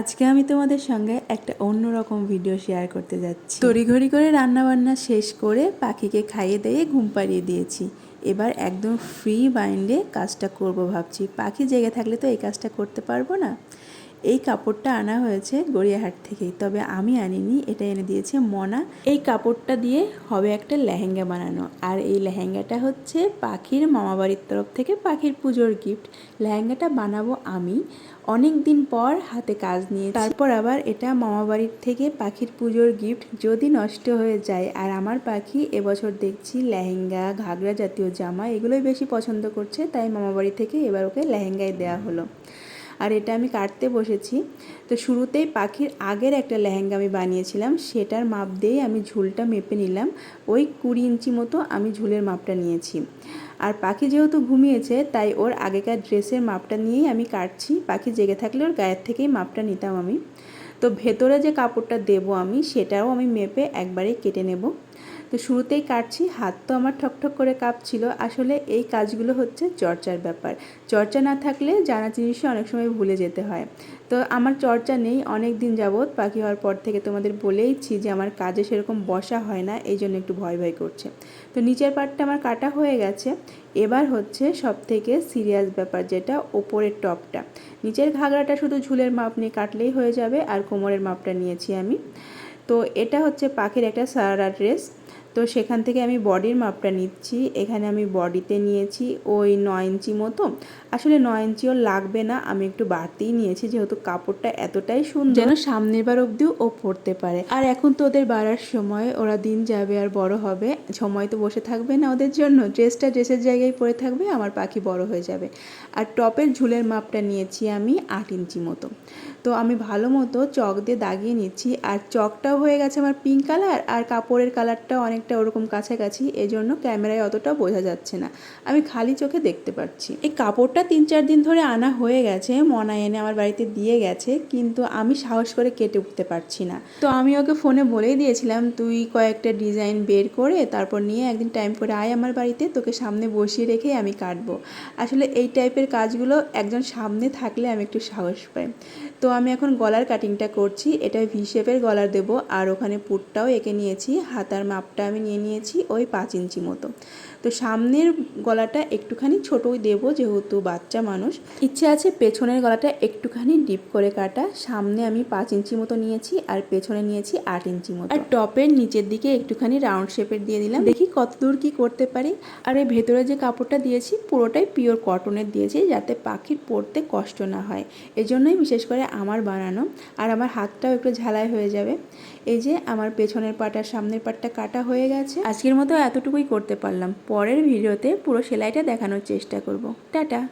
আজকে আমি তোমাদের সঙ্গে একটা অন্যরকম ভিডিও শেয়ার করতে যাচ্ছি। তড়িঘড়ি করে রান্নাবান্না শেষ করে পাখিকে খাইয়ে দিয়ে ঘুম পাড়িয়ে দিয়েছি। এবার একদম ফ্রি মাইন্ডে কাজটা করব ভাবছি। পাখি জেগে থাকলে তো এই কাজটা করতে পারব না। এই কাপড়টা আনা হয়েছে গড়িয়াহাট থেকেই, তবে আমি আনিনি, এটা এনে দিয়েছে মনা। এই কাপড়টা দিয়ে হবে একটা লেহেঙ্গা বানানো, আর এই লেহেঙ্গাটা হচ্ছে পাখির মামাবাড়ির তরফ থেকে পাখির পুজোর গিফট লেহেঙ্গাটা বানাবো আমি, অনেক দিন পর হাতে কাজ নিয়ে তারপর আবার এটা মামাবাড়ির থেকে পাখির পুজোর গিফট যদি নষ্ট হয়ে যায়। আর আমার পাখি এবছর দেখছি লেহেঙ্গা, ঘাগরা জাতীয় জামা, এগুলোই বেশি পছন্দ করছে, তাই মামাবাড়ি থেকে এবার ওকে লেহেঙ্গায় দেওয়া হলো। আর এটা আমি কাটতে বসেছি। তো শুরুতেই পাখির আগের একটা লেহেঙ্গা আমি বানিয়েছিলাম, সেটার মাপ দিয়েই আমি ঝুলটা মেপে নিলাম। ওই কুড়ি ইঞ্চি মতো আমি ঝুলের মাপটা নিয়েছি। আর পাখি যেহেতু ঘুমিয়েছে, তাই ওর আগেকার ড্রেসের মাপটা নিয়েই আমি কাটছি। পাখি জেগে থাকলে ওর গায়ের থেকেই মাপটা নিতাম আমি। তো ভেতরে যে কাপড়টা দেবো আমি, সেটাও আমি মেপে একবারে কেটে নেব। তো শুরুতেই কাটছি, হাত তো আমার ঠকঠক করে কাঁপছিল। আসলে এই কাজগুলো হচ্ছে চর্চার ব্যাপার। চর্চা না থাকলে জানা জিনিসই অনেক সময় ভুলে যেতে হয়। তো আমার চর্চা নেই, অনেক দিন যাবৎ পাখি হওয়ার পর থেকে তোমাদের বলেইছি যে আমার কাজে সেরকম বসা হয় না, এই জন্য একটু ভয় ভয় করছে। তো নিচের পাটটা আমার কাটা হয়ে গেছে। এবার হচ্ছে সব থেকে সিরিয়াস ব্যাপার যেটা, ওপরের টপটা। নিচের ঘাগড়াটা শুধু ঝুলের মাপ নিয়ে কাটলেই হয়ে যাবে, আর কোমরের মাপটা নিয়েছি আমি। তো এটা হচ্ছে পাখির একটা সারারা ড্রেস। তো সেখান থেকে আমি বডির মাপটা নিচ্ছি। এখানে আমি বডিতে নিয়েছি ওই নয় ইঞ্চি মতো। আসলে নয় ইঞ্চিও লাগবে না, আমি একটু বাড়তেই নিয়েছি যেহেতু কাপড়টা এতটাই সুন্দর। যেন সামনের বার অবধিও ও পড়তে পারে। আর এখন তো ওদের বাড়ার সময়, ওরা দিন যাবে আর বড় হবে। সময় তো বসে থাকবে না ওদের জন্য। ড্রেসটা ড্রেসের জায়গায় পরে থাকবে, আমার পাখি বড় হয়ে যাবে। আর টপের ঝুলের মাপটা নিয়েছি আমি আট ইঞ্চি মতো। তো আমি ভালো মতো চক দিয়ে দাগিয়ে নিচ্ছি। আর চকটাও হয়ে গেছে আমার পিঙ্ক কালার আর কাপড়ের কালারটাও অনেকটা ওরকম কাছাকাছি এই জন্য ক্যামেরায় অতটা বোঝা যাচ্ছে না। আমি খালি চোখে দেখতে পাচ্ছি। এই কাপড়টা তিন চার দিন ধরে আনা হয়ে গেছে, মনা এনে আমার বাড়িতে দিয়ে গেছে, কিন্তু আমি সাহস করে কেটে উঠতে পারছি না। তো আমি ওকে ফোনে বলেই দিয়েছিলাম, তুই কয়েকটা ডিজাইন বের করে, তারপর নিয়ে একদিন টাইম করে আয় আমার বাড়িতে, তোকে সামনে বসিয়ে রেখে আমি কাটবো। আসলে এই টাইপের কাজগুলো একজন সামনে থাকলে আমি একটু সাহস পাই। তো আমি এখন গলার কাটিংটা করছি, এটা ভি শেপের গলার দেব, আর ওখানে পুটটাও এঁকে নিয়েছি, হাতার মাপটা আমি নিয়ে নিয়েছি ওই পাঁচ ইঞ্চি মতো। তো সামনের গলাটা একটুখানি ছোটই দেব, যেহেতু বাচ্চা মানুষ। ইচ্ছে আছে পেছনের গলাটা একটুখানি ডিপ করে কাটা, সামনে আমি পাঁচ ইঞ্চি মতো নিয়েছি, আর পেছনে নিয়েছি আট ইঞ্চি মতো। আর টপের নিচের দিকে একটুখানি রাউন্ড শেপের দিয়ে দিলাম। দেখি কত দূর কি করতে পারি। আর এই ভেতরে যে কাপড়টা দিয়েছি, পুরোটাই পিওর কটনের দিয়েছি, যাতে পাখির পরতে কষ্ট না হয়। এই জন্যই বিশেষ করে আমার বানানো আর আমার হাতটাও একটু ঝালাই হয়ে যাবে। এই যে আমার পেছনের পাটার সামনের পাটটা কাটা হয়ে গেছে। আজকের মতো এতটুকুই করতে পারলাম। পরের ভিডিওতে পুরো সেলাইটা দেখানোর চেষ্টা করব। টাটা!